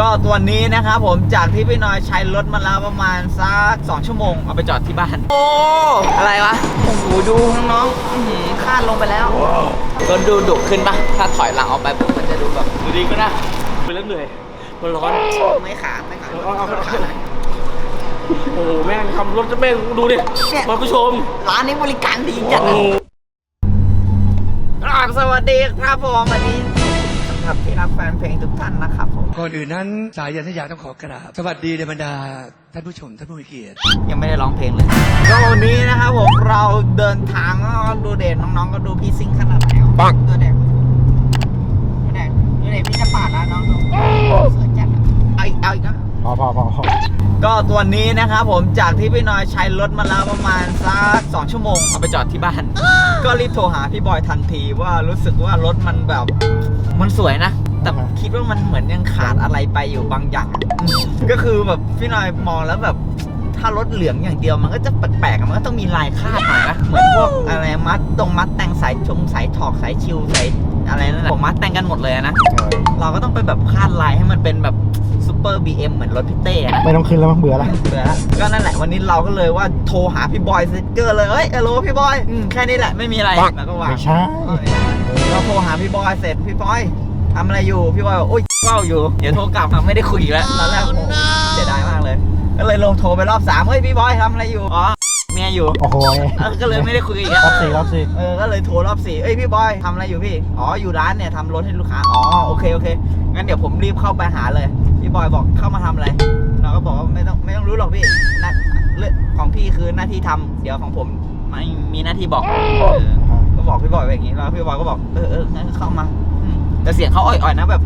ก็ตัวนี้นะครับผมจากที่พี่น้อยใช้รถมาแล้วประมาณสักสองชั่วโมง เอาไปจอดที่บ้าน โอ้อะไรวะโอ้โหดูน้องๆอื้อหือคาดลงไปแล้วรถดูดุขึ้นปะถ้าถอยหลังออกไปปุ๊บมันจะดูแบบดูดีก็นะไปแล้วเหนื่อยมันร้อน ไม่ขาดไม่ขาดเอาเอาเอา โอ้โหแม่งทำรถจะแม่งดูดิมาผู้ชมร้านนี้บริการดีจัดโอ้อะโหครับสวัสดีครับผมวันนี้ สำหรับที่รักแฟนเพลงทุกท่านนะครับผมก่อนอื่นนั้นสายยันทยาต้องขอกราบ สวัสดีในบรรดาท่านผู้ชมท่านผู้มีเกียรติ ยังไม่ได้ร้องเพลงเลยก็วันนี้นะครับผมเราเดินทางก็ดูเด่นน้องๆก็ดูพี่ซิงขนาดไหนปังดูเด่นดูเด่นดูเด่นพี่จะปาดแล้วน้องดูสวยจัดอะเอาอีกเอาอีกนะพอพอพอพอก็ตัวนี้นะครับผมจากที่พี่น้อยใช้รถมาแล้วประมาณสักสองชั่วโมง เอาไปจอดที่บ้าน ก็รีบโทรหาพี่บอยทันทีว่ารู้สึกว่ารถมันแบบ มันสวยนะ แต่คิดว่ามันเหมือนยังขาดอะไรไปอยู่บางอย่างอืมก็คือแบบพี่น้อยมองแล้วแบบถ้ารถเหลืองอย่างเดียวมันก็จะแปลกๆอะมันก็ต้องมีลายคาดหน่อยนะเหมือนพวกอะไรมัดตรงมัดแต่งสายชงสายถอกสายชิวสายอะไรนั่นแหละผมมัดแต่งกันหมดเลยอะนะ เราก็ต้องไปแบบคาดลายให้มันเป็นแบบซูเปอร์บีเอ็มเหมือนรถพี่เต้อะนะไม่ต้องขึ้นแล้วมั้งเบื่อละเบื่อละก็นั่นแหละวันนี้เราก็เลยว่าโทรหาพี่บอยสติ๊กเกอร์เลยเอ้ยเอโลพี่บอยอืมแค่นี้แหละไม่มีอะไรแล้วก็วางไม่ใช่ เราโทรหาพี่บอยเสร็จพี่บอยทำอะไรอยู่พี่บอยบอกอุ้ยเฝ้าอยู่เดี๋ยวโทรกลับไม่ได้คุยอีกแล้วตอนแรกโอ้โหเสียดายมากเลย ก็เลยลงโทรไปรอบสามเฮ้ยพี่บอยทำอะไรอยู่อ๋อเมียอยู่โอ้โหเออก็เลยไม่ได้คุยอีกแล้วรอบสี่รอบสี่เออก็เลยโทรรอบสี่เอ้ยพี่บอยทำอะไรอยู่พี่อ๋ออยู่ร้านเนี่ยทำรถให้ลูกค้าอ๋อโอเคโอเคงั้นเดี๋ยวผมรีบเข้าไปหาเลยพี่บอยบอกเข้ามาทำอะไรเราก็บอกว่าไม่ต้องไม่ต้องรู้หรอกพี่นะเรื่องของพี่คือหน้าที่ทำเดี๋ยวของผมไม่มีหน้าที่บอกเออก็ บอกพี่บอยไปอย่างนี้แล้วพี่บอยก็บอกเออเอองั้นเข้ามาอืมแต่เสียงเขาอ่อยๆนะแบบ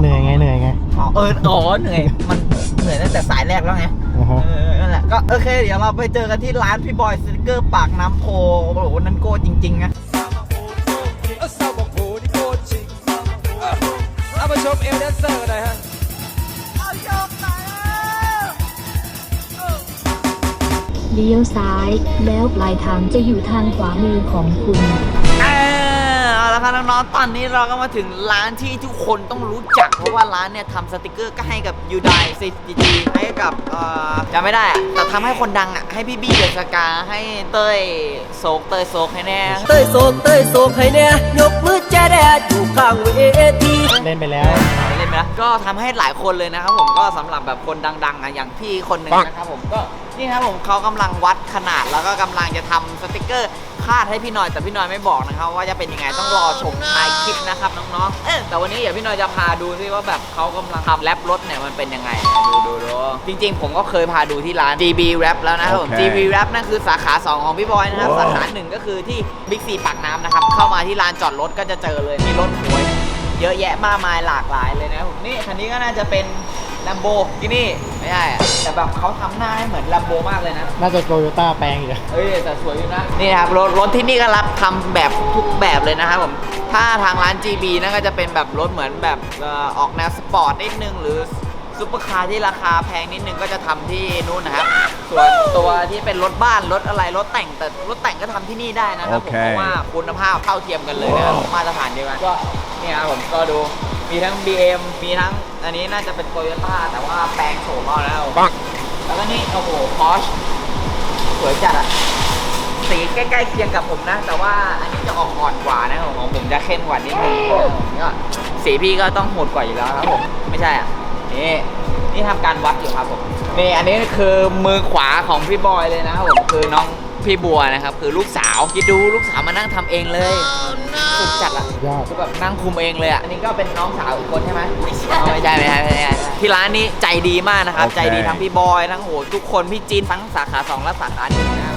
เหนื่อยไงเหนื่อยไงอ๋อเอออ๋อเหนื่อยมันเหนื่อยตั้งแต่สายแรกแล้วไง อ่าฮะ เออนั่นแหละก็โอเค เดี๋ยวเราไปเจอกันที่ร้านพี่บอยสติกเกอร์ปากน้ำโพโอ้โหวันนั้นโก้จริงๆนะเอามาชมเอลเดนเซอร์หน่อยฮะ เลี้ยวซ้าย แล้วปลายทางจะอยู่ทางขวามือของคุณ เออเอาละครับน้องๆ ตอนนี้เราก็มาถึงร้านที่ทุกคนต้องรู้จัก เพราะว่าร้านเนี่ยทำสติกเกอร์ก็ให้กับยูไดซีจีให้กับเอ่อจำไม่ได้อะแต่ทำให้คนดังอะ ให้พี่บี้เดอะสกา ให้เต้ยโศกเต้ยโศกให้แน่ เต้ยโศกเต้ยโศกให้แน่ยกมือแจ๊ดแดดอยู่ข้างเวที เล่นไปแล้วเล่ นไหมนะ ก็ทำให้หลายคนเลยนะครับผมก็สำหรับแบบคนดังๆอะอย่างพี่คนหนึ่งนะครับผมก็นี่ครับผมเขากำลังวัดขนาดแล้วก็กำลังจะทำสติกเกอร์คาดให้พี่หน่อยแต่พี่หน่อยไม่บอกนะครับว่าจะเป็นยังไงต้องรอชมท้ายคลิปนะครับน้องๆเออแต่วันนี้เดี๋ยวพี่หน่อยจะพาดูซิว่าแบบเขากำลังทำแรปรถเนี่ยมันเป็นยังไงดูดูดูจริง ๆ ผมก็เคยพาดูที่ร้าน GB Rap แล้วนะครับผม GB Rap นั่นคือสาขา 2 ของพี่บอยนะครับสาขาหนึ่งก็คือที่บิ๊กซีปากน้ำนะครับเข้ามาที่ลานจอดรถก็จะเจอเลยมีรถหวย เยอะแยะมากมายหลากหลายเลยนะครับผมนี่คันนี้ก็น่าจะเป็นล m มโบกินี่ไม่ใช่อะแต่แบบเขาทำหน้าให้เหมือนล m มโบมากเลยนะ น่าจะโตโยต้าแปลงอีกอะเอ้ยแต่สวยอยู่นะนี่นะครับรถรถที่นี่ก็รับทำแบบทุกแบบเลยนะครับผมถ้าทางร้าน GB นั่นก็จะเป็นแบบรถเหมือนแบบเอ่อออกแนวสปอร์ตนิดนึงหรือซุปเปอร์คาร์ที่ราคาแพงนิดนึงก็จะทำที่นู่นนะครับส่วนตัวที่เป็นรถบ้านรถอะไรรถแต่งแต่รถแต่งก็ทำที่นี่ได้นะครับผมโอเคเพราะว่าคุณภาพเท่าเทียมกันเลยนะครับมาตรฐานเดียวกันก็ เนี่ยครับผมก็ดูมีทั้ง BM มีทั้งอันนี้น่าจะเป็นโตโยต้าแต่ว่าแปลงโฉมเอาแล้วปังแล้วก็นี่โอ้โหพอชสวยจัดอะสีใกล้ๆเคียงกับผมนะ แต่ว่าอันนี้จะออกอ่อนกว่านะของผมจะเข้มกว่านิดนึงก็สีพี่ก็ต้องโหดกว่าอยู่แล้วครับผมไม่ใช่อะนี่นี่ทำการวัดอยู่ครับผมนี่อันนี้คือมือขวาของพี่บอยเลยนะครับผมคือน้อง พี่บัวนะครับคือลูกสาวคิดดูลูกสาวมานั่งทำเองเลยสุดจัดอะยอด คือแบบนั่งคุมเองเลยอะอันนี้ก็เป็นน้องสาวอีกคนใช่ไหมไม่ใช่ไม่ใช่ไม่ใช่ไม่ใช่ที่ร้านนี้ใจดีมากนะครับ โอเค ใจดีทั้งพี่บอยทั้งโหทุกคนพี่จีนทั้งสาขา2และสาขาหนึ่งนะครับ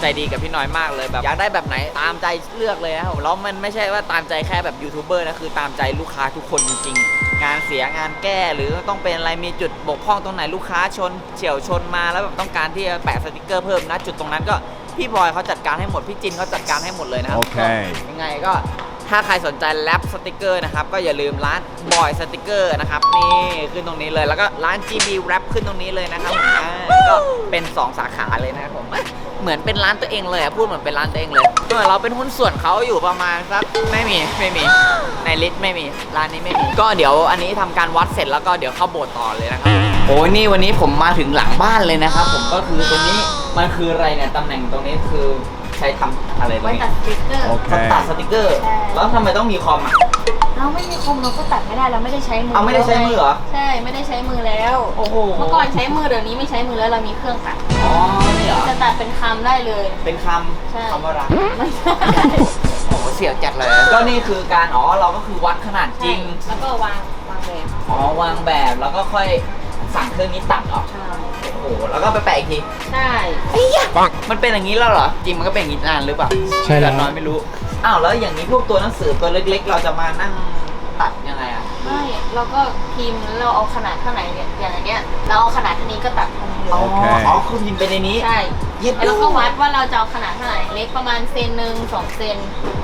ใจดีกับพี่น้อยมากเลยแบบอยากได้แบบไหนตามใจเลือกเลยนะครับผมแล้วมันไม่ใช่ว่าตามใจแค่แบบยูทูบเบอร์นะคือตามใจลูกค้าทุกคนจริงๆงานเสียงานแก้หรือต้องเป็นอะไรมีจุดบกพร่องตรงไหนลูกค้าชน เฉียวชนมาแล้วแบบต้องการที่จะแปะสติกเกอร์เพิ่มนะจุดตรงนั้นก็ พี่บอยเขาจัดการให้หมด พี่จินเขาจัดการให้หมดเลยนะครับโอเคยังไงก็ถ้าใครสนใจแรปสติกเกอร์นะครับ ก็อย่าลืมร้านบอยสติกเกอร์นะครับ นี่ขึ้นตรงนี้เลยแล้วก็ร้าน GB Rap ขึ้นตรงนี้เลยนะครับผมอ่าก็เป็น 2 สาขาเลยนะครับผมเหมือนเป็นร้านตัวเองเลยอะพูดเหมือนเป็นร้านตัวเองเลยเออเราเป็นหุ้นส่วนเขาอยู่ประมาณสักไม่มีไม่มีในลิสต์ไม่มีร้านนี้ไม่มี ก็เดี๋ยวอันนี้ทำการวัดเสร็จแล้วก็เดี๋ยวเข้าโบสถ์ต่อเลยนะครับ โอ้ยนี่วันนี้ผมมาถึงหลังบ้านเลยนะครับ ผมก็คือตรงนี้ มันคืออะไรเนี่ยตำแหน่งตรงนี้คือใช้ทำอะไรตรงไว้นี้ตัดสติ๊กเกอร์ตัดสติกเกอร์ ใช่ แล้วทำไมต้องมีคอมอะ เราไม่มีคอมเราก็ตัดไม่ได้เราไม่ได้ใช้มือเอาไม่ได้ใช้มือเหรอ ใช่ไม่ได้ใช้มือแล้ว โอ้โหเมื่อก่อนใช้มือเดี๋ยวนี้ไม่ใช้มือแล้วเรามีเครื่องตัด อ๋อนี่เหรอ จะตัดเป็นคำได้เลย เป็นคใช่ำคำว่ารัก ไม่ใช่โอ้โหเสียวจัดเลย ก็นี่คือการอ๋อเราก็คือวัดขนาดจริง แล้วก็วางวางแบบอ๋อวางแบบแล้วก็ค่อยสั่งเครื่องนี้ตัดออก ใช่โอ้โห แล้วก็ไปแปะอีกทีใช่มันเป็นอย่างนี้แล้วเหรอ จริงมันก็เป็นอย่างนี้นานหรือเปล่าใช่แล้ว ต่น้อยไม่รู้ อ้าวแล้วอย่างนี้พวกตัวหนังสือตัวเล็ก ๆ เราจะมานั่งตัดยังไงอะไม่เราก็พิมพ์แล้วเราเอาขนาดเท่าไหร่เนี่ยอย่างอันเนี้ยเราเอาขนาดเท่านี้ก็ตัดเท่านี้เลอ๋อยอ๋อคือพิมพ์ไปในนี้ ใช่เย็ด แล้วเราก็วัดว่าเราจะเอาขนาดเท่าไหร่เล็กประมาณเซนหนึ่งสองเซน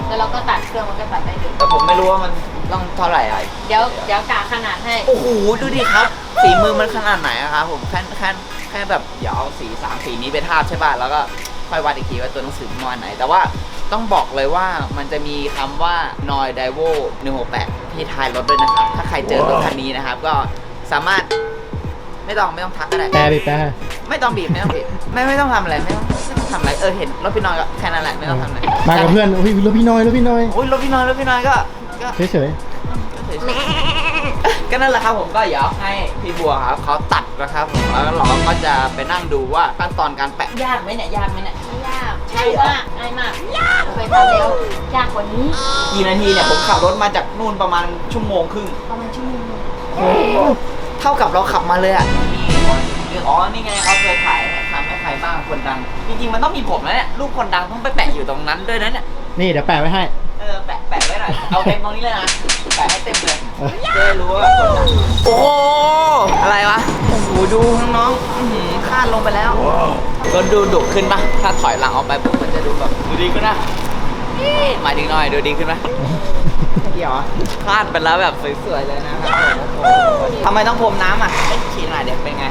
แล้วเราก็ตัดเครื่องมันก็ตัดได้เลยแต่ผมไม่รู้ว่ามันต้องเท่าไหร่อะเดี๋ยวเดี๋ยวกะขนาดให้ โอ้โหดูดิครับสีมือมันขนาดไหนอะครับผมแค่แค่แค่แบบเดี๋ยวเอาสีสามสีนี้ไปทาบใช่ป่ะแล้วก็ค่อยวัดอีกทีว่าตัวหนังสือประมาณไหน แต่ว่าต้องบอกเลยว่ามันจะมีคำว่า Noi d a i w o 168 ที่ท้ายรถด้วยนะครับ ถ้าใครเจอรถคันนี้นะครับ ก็สามารถไม่ต้องไม่ต้องทักก็ได้ แปลดิแปลไม่ต้องบีบไม่ต้องบีบไม่ไม่ต้องทำอะไรไม่ต้องไม่ต้องทำอะไรเออเห็นรถพี่น้อยก็แค่นั้นแหละไม่ต้องทำอะไรมากับเพื่อนอุ้ยรถพี่น้อยรถพี่น้อยโอ้ยรถพี่น้อยรถพี่น้อยก็ก็เฉยก็ นั่นแหละครับผมก็เดี๋ยวให้พี่บัวครับเขาตัดนะครับผมแล้วเราก็จะไปนั่งดูว่าขั้นตอนการแปะ ยากไหมเนี่ยยากไหมเนี่ยไม่ยากใช่ง่ายเหรอ มากง่ายมากเคยทำแล้วยากกว่านี้กี่นาทีเนี่ยผมขับรถมาจากนู่นประมาณชั่วโมงครึ่ง ประมาณชั่วโมงหนึ่งเท่ากับเราขับมาเลยอะนี่อ๋อ นี่ไงเขาเคยถ่ายให้ทำให้ใครบ้างคนดัง จริงๆ มันต้องมีผมแล้วเนี่ยรูปคนดังต้องไปแปะอยู่ตรงนั้นด้วยนะเนี่ยๆนี่เดี๋ยวแปะไว้ให้ เออ แปะแปะไว้หน่อย เอาเต็มตรงนี้เลยนะ แปะให้เต็มเลยเออจะได้รู้ว่าคนดังโอ้โหอะไรวะ โอ้โห ดูน้องๆอื้อหือคาดลงไปแล้ว ก็ดูดุขึ้นปะถ้าถอยหลังออกไปปุ๊บมันจะดูแบบดูดีขึ้นนะหมายถึงหน่อยดูดีขึ้นไหมเดี๋ยวพลาดไปแล้วแบบสวยๆเลยนะครับผมโอ้โหทำไมต้องพรมน้ำอะให้ฉีดหน่อยเดี๋ยวเป็นไง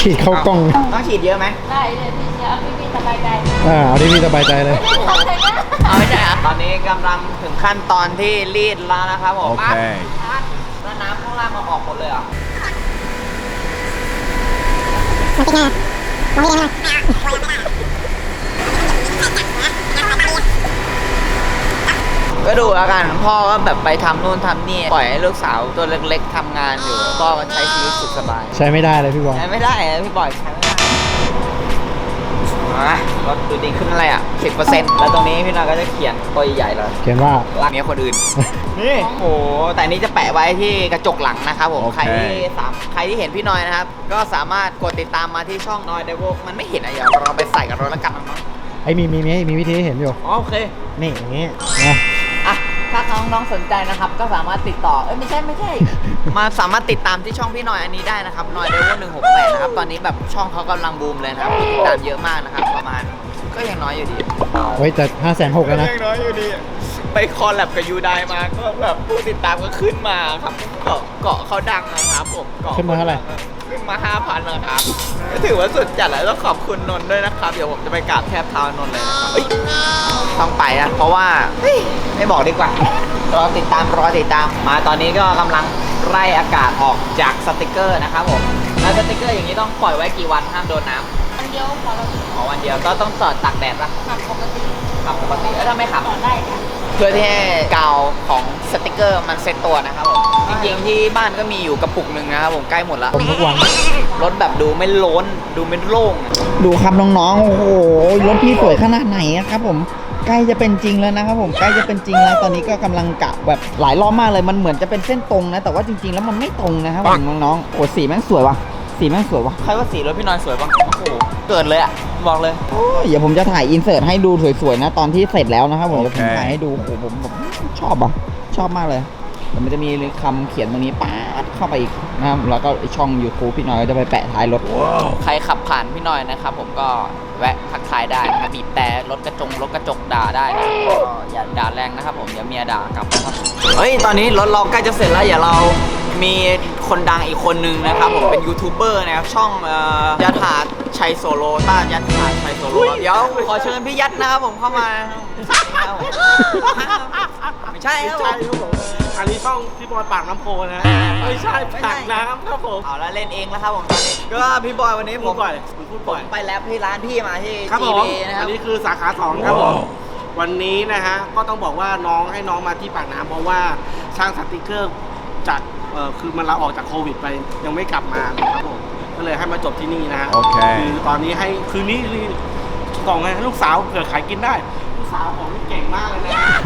ฉีดเข้ากล้อง ต้องฉีดเยอะไหม ได้เลยพี่เชียร์พี่พี่สบายใจอ่าเอาที่พี่สบายใจเลยไม่ได้ทำอะไรนะเอาไม่ใช่อะตอนนี้กำลังถึงขั้นตอนที่รีดแล้วนะครับผมปั๊บปั๊บแล้วน้ำข้างล่างมาออกหมดเลยเหรอะก็ดูแล้วกันพ่อก็แบบไปทำนู่นทำนี่ ปล่อยให้ลูกสาวตัวเล็กๆทำงานอยู่ พ่อก็ใช้ชีวิตสุขสบาย ใช้ไม่ได้เลยพี่บอล ใช้ไม่ได้อะพี่บอยใช้ไม่ได้ อะรถดูดีขึ้นอะไรอะสิบเปอร์เซ็นต์แล้วตรงนี้พี่น้อยก็จะเขียนตัวใหญ่ๆเลยเขียนว่า รักเมียคนอื่น นี่โอ้โห แต่อันนี้จะแปะไว้ที่กระจกหลังนะครับผม โอเค ใครที่สามใครที่เห็นพี่น้อยนะครับ ก็สามารถกดติดตามมาที่ช่องน้อยเดวมันไม่เห็นอะไรอย่างเราไปใส่กับรถแล้วกันน้องไอ้มีมีมีมีวิธีให้เห็นอยู่ๆอ๋อโอเค นี่อย่างงี้นะอะ ถ้าน้องๆสนใจนะครับ ก็สามารถติดต่อ เอ้ยไม่ใช่ไม่ใช่ มาสามารถติดตามที่ช่องพี่หน่อยอันนี้ได้นะครับหน่อยเดวหนึ่งหกแปดนะครับ ตอนนี้แบบช่องเขากำลังบูมเลยนะครับผู้ติดตามเยอะมากนะครับ ประมาณก็ยังน้อยอยู่ดีไว้แต่ห้าแสนหกแล้วนะ ยังน้อยอยู่ดี ไปคอลแลบกับยูไดมาก็แบบผู้ติดตามก็ขึ้นมาครับเกาะเกาะเขาดังนะครับผมเกาะขึ้นมาเท่าไหร่ ขึ้นมาห้าพันนะครับก็ถือว่าสุดจัดแล้วต้องขอบคุณนนท์ด้วยนะครับ เดี๋ยวผมจะไปกราบแทบเท้านนท์เลยนะครับเอ้ยต้องไปนะเพราะว่าเฮ้ยไม่บอกดีกว่ารอติดตามรอติดตามมาตอนนี้ก็กำลังไล่อากาศออกจากสติกเกอร์นะครับผมแล้วสติกเกอร์อย่างนี้ต้องปล่อยไว้กี่วันห้ามโดนน้ำอันเดียวพอเราอ๋อวันเดียวก็ต้องจอดตากแดดปะขับปกติขับปกติแล้วถ้าไม่ขับต่อได้ค่ะ เพื่อที่ให้กาวของสติกเกอร์มันเซ็ตตัวนะครับผมจริงๆที่บ้านก็มีอยู่กระปุกหนึ่งนะครับผมใกล้หมดแล้วผมทุกวันรถแบบดูไม่โล้น ดูไม่โล่ง ดูครับน้องๆ โอ้โห รถพี่สวยขนาดไหนครับผม ใกล้จะเป็นจริงแล้วนะครับผม ใกล้จะเป็นจริงแล้ว ตอนนี้ก็กำลังกะแบบหลายรอบมากเลย มันเหมือนจะเป็นเส้นตรงนะ แต่ว่าจริงๆ แล้วมันไม่ตรงนะครับผมน้องๆ โอ้สีแม่งสวยว่ะ สีแม่งสวยว่ะ ใครว่าสีรถพี่น้อยสวยบ้างโอ้โห เกิดเลยอะบอกเลย โอ้ยเดี๋ยวผมจะถ่ายอินเสิร์ตให้ดูสวยๆนะตอนที่เสร็จแล้วนะครับผมเดี๋ยวผมถ่ายให้ดูโอ้โหผมผมชอบอะ ชอบมากเลยเดี๋ยวมันจะมีคำเขียนตรงนี้ป๊าดเข้าไปอีกนะครับแล้วก็ช่อง YouTube พี่น้อยก็จะไปแปะท้ายรถ ใครขับผ่านพี่น้อยนะครับ ผมก็แวะทักทายได้นะครับบีบแต่รถกระจงรถกระจกด่าได้นะก็อย่าด่าแรงนะครับ ผมอย่าเมียด่ากลับนะครับ เฮ้ย ตอนนี้รถเราใกล้จะเสร็จแล้วอย่าเรามี คคนดังอีกคนนึงนะครับผมเป็นยูทูบเบอร์นะครับช่องเอ่อยัตถาชัยโซโลต้ายัตถาชัยโซโลเดี๋ยวขอเชิญพี่ยัดนะครับผมเข้ามาครับผมไม่ใช่ครับใช่ผมครับผมอันนี้ช่องพี่บอยปากน้ำโพนะ ไม่ใช่ปากน้ำครับผมเอาแล้วเล่นเองแล้วครับผมตอนนี้ก็พี่บอยวันนี้ผพูมดบ่อยผมพูดผบ่มอยไปแล้วที่ร้านพี่มาที่ครับผม GV นะคอัรับนนี้คือสาขาสองครับผมวันนี้นะฮะก็ต้องบอกว่าน้องให้น้องมาที่ปากน้ำเพราะว่าช่างสติกเกอร์จาก เอ่อคือมันลาออกจากโควิดไปยังไม่กลับมาครับผมก็เลยให้มาจบที่นี่นะฮะโอเค คือตอนนี้ให้คืนนี้คือกล่องให้ลูกสาวเผื่อขายกินได้ ลูกสาวผมนี่เก่งมากเลยนะฮะ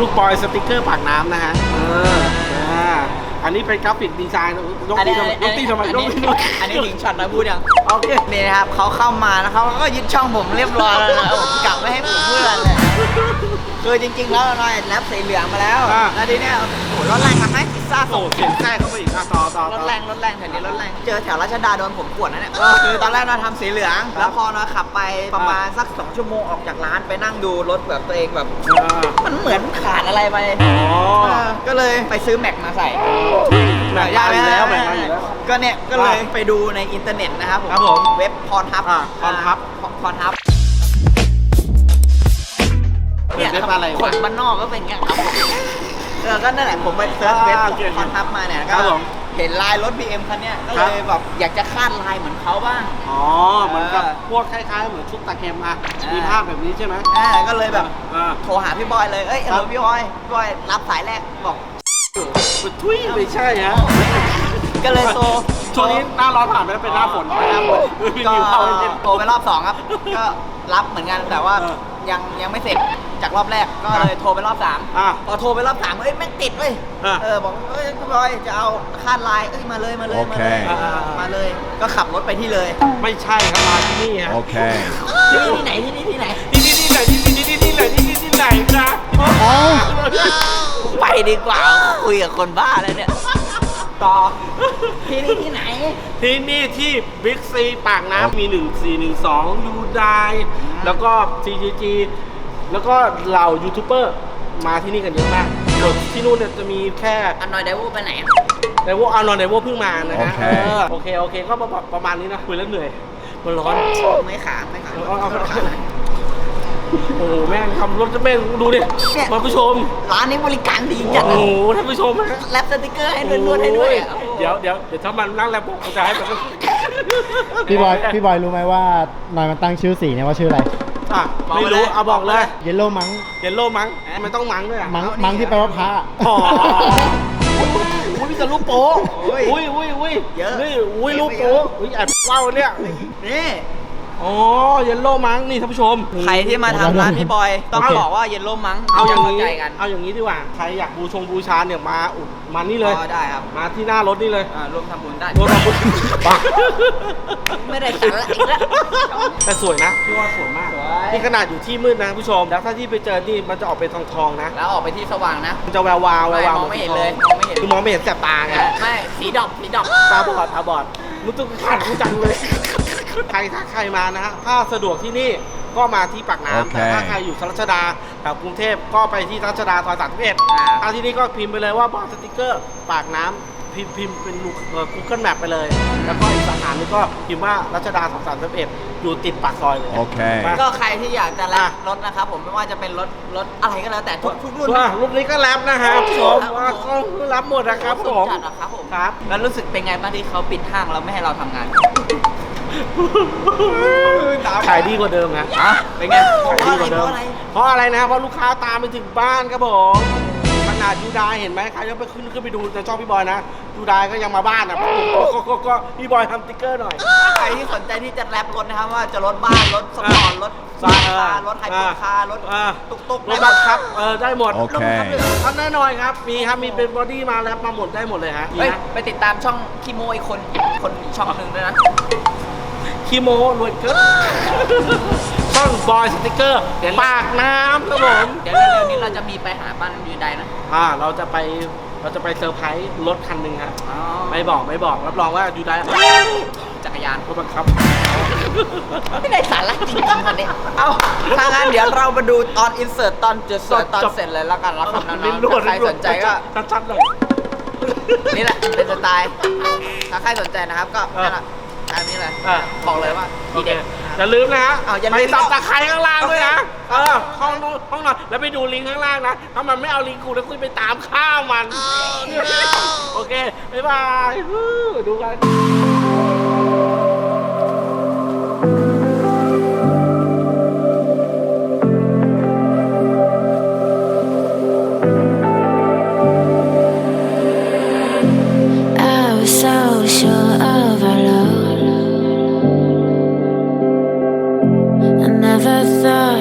ลูกบอยสติกเกอร์ปากน้ำนะฮะเอออ่าอันนี้เป็นกราฟิกดีไซน์ยกอันตีนี้ทำไมยกตีทำไมอันยกนี้ตีทำไมอันนี้ถึงช็อตนะพูดยังโอเค นี่นะครับเขาเข้ามานะครับเขาก็ยึดช่องผมเรียบร้อยแล้วนะครับผมกลับไม่ให้ผมเพื่อนเลย คือจริงๆ แล้วเราแรปสีเหลืองมาแล้ว อ่า แล้วทีเนี้ยโอ้โหรถแรงทำให้พิซซ่าโอ้ส่งเสียงแทรกเข้าไปอีกอะต่อต่อรต่อ ถแรงรถแรงแถวนี้รถแรง เจอแถวราชดาโดนผมปวดนะเนี่ยคือตอนแรกเราทำสีเหลือง แล้วพอเราขับไปประมาณสักสองชั่วโมงออกจากร้านไปนั่งดูรถแบบตัวเองแบบ อ่า มันเหมือนขาดอะไรไปอ๋อ เออก็เลยไปซื้อแม็กมาใส่แม็กมาอยู่แล้วแม็กมาอยู่แล้ว ก็เนี่ยก็เลยไปดูในอินเทอร์เน็ตนะครับครับผมเว็บพรทับอ่า Pornhub พรทับ เป็นเว็บอะไรวะ คนบ้านนอกก็เป็นอย่างเงี้ยครับผมเออก็นั่นแหละผมไปเซิร์ชเว็บอ่าโอเคพรทับมาเนี่ยคก็รับผมเห็นลายรถ BM คันเนี้ยก็ครัเลบยแบบอยากจะคาดลายเหมือนเขาบ้าง อ๋อเหมือนกับเออพวกคล้ายๆเหมือนชุดตะเข็มอะอ่ามี มีภาพแบบนี้ใช่ไหมอ่าก็เลยแบบอ่า โทรหาพี่บอยเลยเอ้ยครัเอบอพี่บอยพี่บอยรับสายแรกบอกอยู่ทุยไม่ใช่ฮะก็เลยโทรช่วงนี้หน้าร้อนผ่านไปแล้วเป็นหน้าฝนครับผมมีก็เข้าไปเล่นโทรไปรอบสองครับ ก็รับเหมือนกันแต่ว่าเออ ยังยังไม่เสร็จจากรอบแรกก็เลยโทรไปรอบสามอะพอโทรไปรอบสามเอ้ยแม่งติดเว้ยอะเออบอกเอ้ยพี่บอยจะเอาคาดลายเอ้ยมาเลยมาเลยมาเลยโอเค อ่ามาเลยก็ขับรถไปที่เลยไม่ใช่ครับมาที่นี่ฮะ Okay. ที่นี่ที่ไหนที่นี่ที่ไหนที่นี่ที่ไหนที่นี่ที่นี่ที่ไหนที่นี่ที่ไหนครับไปดีกว่าคุยกับคนบ้าแล้วเนี่ย ต่อ ที่นี่ที่ไหน ที่นี่ที่บิ๊กซีปากน้ำมี 1 4 1 2ยูไดแล้วก็ CGG แล้วก็เหล่ายูทูบเบอร์มาที่นี่กันเยอะมากส่วนที่นู่นเนี่ยจะมีแค่อันนอยไดโวไปไหนอะไดโวอานอนไดโวเพิ่งมานะฮะโอเค เออโอเค โอเค ก็ประมาณประมาณนี้นะคุยแล้วเหนื่อย มันร้อน ไม่ขาไม่ขาเอาเอาเอา โอ้โหแม่งทำรถจะแม่งดูดิท่านผู้ชม ร้านนี้บริการดีโอ้จัดโหอะท่านผู้ชมฮะแรปสติกเกอร์ให้นวดๆให้ด้วยอะโอ้เดี๋ยวเดี๋ยวเดี๋ยวถ้ามันนั่งแล้วผมจะให้มันพี่บอยพี่บอยรู้ไหมว่าหน่อยมันตั้งชื่อสีเนี่ยว่าชื่ออะไรอะไม่รู้เอาบอกเลยเยลโล่มังเยลโล่มั้งมันต้องมั้งด้วยอะมังมังที่แปลว่าพระอ๋ออุ้ยมีแต่ลูกโป๊ะโอ้ยอุ้ยอุ้ยอุ้ยเยอะ นี่อุ้ยลูกโป๊ะอุ้ยแอบว้าวเนี่ยนี่ อ๋อเยลโล่มั้งนี่ท่านผู้ชม ใครที่มาทำร้านพี่บอย ต้องโอเค บอกว่าเย็นร่มมั้งเอาอย่างเข้านี้ ใจกันเอาอย่างนี้ดีกว่า ใครอยากบูชงบูชาเนี่ยมาอุดมานี่เลย อ๋อได้ครับมาที่หน้ารถนี่เลยอ่ารวมทำบุญได้รถมาบุญบ้าไม่ได้สาระอีกแล้ว แต่สวยนะพี่ว่าสวยมาก สวย นี่ขนาดอยู่ที่มืดนะผู้ชม แล้วถ้าที่ไปเจอนี่มันจะออกเป็นทองทองๆนะ แล้วออกไปที่สว่างนะ มันจะแวววาวแวววาวไม่มองไม่เห็นเลยหมือมองไม่เห็น คือมองไม่เห็นแสบตาไง ไม่สีดอกสีดอกตาบอดตาบอดมุตุกขาดกูจังเลย ใครถ้าใครมานะฮะถ้าสะดวกที่นี่ก็มาที่ปากโอน้ำเค แต่ถ้าใครอยู่รัชดาแถวกรุงเทพก็ไปที่รัชดาซอยสามสิบเอ็ดอ่าถ้าที่นี่ก็พิมพ์ไปเลยว่าบอสสติกเกอร์ปากน้ำพิมพ์พิมพ์เป็นลูกเอ่อ Google Map ไปเลย แล้วก็อีกสาขาหนึงก็พิมพ์ว่ารัชดาสองสามสิบเอ็ดอยู่ติดปากซอยเลย โอเค มาก็ใครที่อยากจะแลอะกรถนะครับผมไม่ว่าจะเป็นรถรถอะไรก็แล้วแต่ทุกทุกรุ่น ว่ารุ่นนี้ก็แรปนะฮะผู้ชมครับว่าก็รับหมดนะครับผม จัดอะครับผมครับ แล้วรู้สึกเป็นไงบ้างที่เขาปิดห้างแล้วไม่ให้เราทำงาน ขายดีกว่าเดิมฮะอะเป็นไงเพขายราะดีอะไรกว่าเพเดิมราะอะไรเพราะอะไรนะ เพราะลูกค้าตามไปถึงบ้านครับผมขนาดยูไดเห็นไหมใครจะไปขึ้นขึ้นไปดูในช่องพี่บอยนะยูไดก็ยังมาบ้านอะก็ก็ก็พี่บอยทำสติ๊กเกอร์หน่อยใครที่สนใจที่จะแรปรถนะครับว่าจะรถบ้านรถสปอร์ตรถอ่าคาร์รถไฮเปอร์คาร์รถอ่าตุกตุกรถบังคับเออได้หมดโอเคท่านแน่นอนครับมีครับมีเป็นบอดี้มาแล้วมาหมดได้หมดเลยฮะเฮ้ยนะไปติดตามช่องคีโมอีกคนคนอีกช่องหนึ่งด้วยนะ คีโมรวยเกินช่องบอยสติ๊กเกอร์ปากน้ำครับผมเดี๋ยวเร็วๆนี้เราจะมีไปหาบ้านยูไดนะอ่าเราจะไปเราจะไปเซอร์ไพรส์รถคันหนึ่งฮะอ๋อไม่บอกไม่บอกรับรองว่ายูไดจักรยานรถบังคับ ไม่ได้สาระจริงๆวันนี้เอ้าถ้างั้นเดี๋ยวเรามาดูตอนอินเสิร์ตตอนจุดสวยตอนเสร็จเลยแล้วกันแล้วครับน้องนรั่วๆใครสนใจก็ชัดๆเลยนี่แหละเป็นสไตล์ถ้าใครสนใจนะครับก็นั่นแหละ อันนี้เลยอะ บอกเลยว่าโอทีเคเด็ด อย่าลืมนะฮะอ้าวอย่าลืมไปตับตะไคร้ข้างล่างด้วยนะโอเคเออห้องนู้นห้องนอนแล้วไปดูลิงก์ข้างล่างนะ ถ้ามันไม่เอาลิงก์กูแล้วกูไปตามฆ่ามัน โอเค บ๊ายบายฮู้ดูกัน thought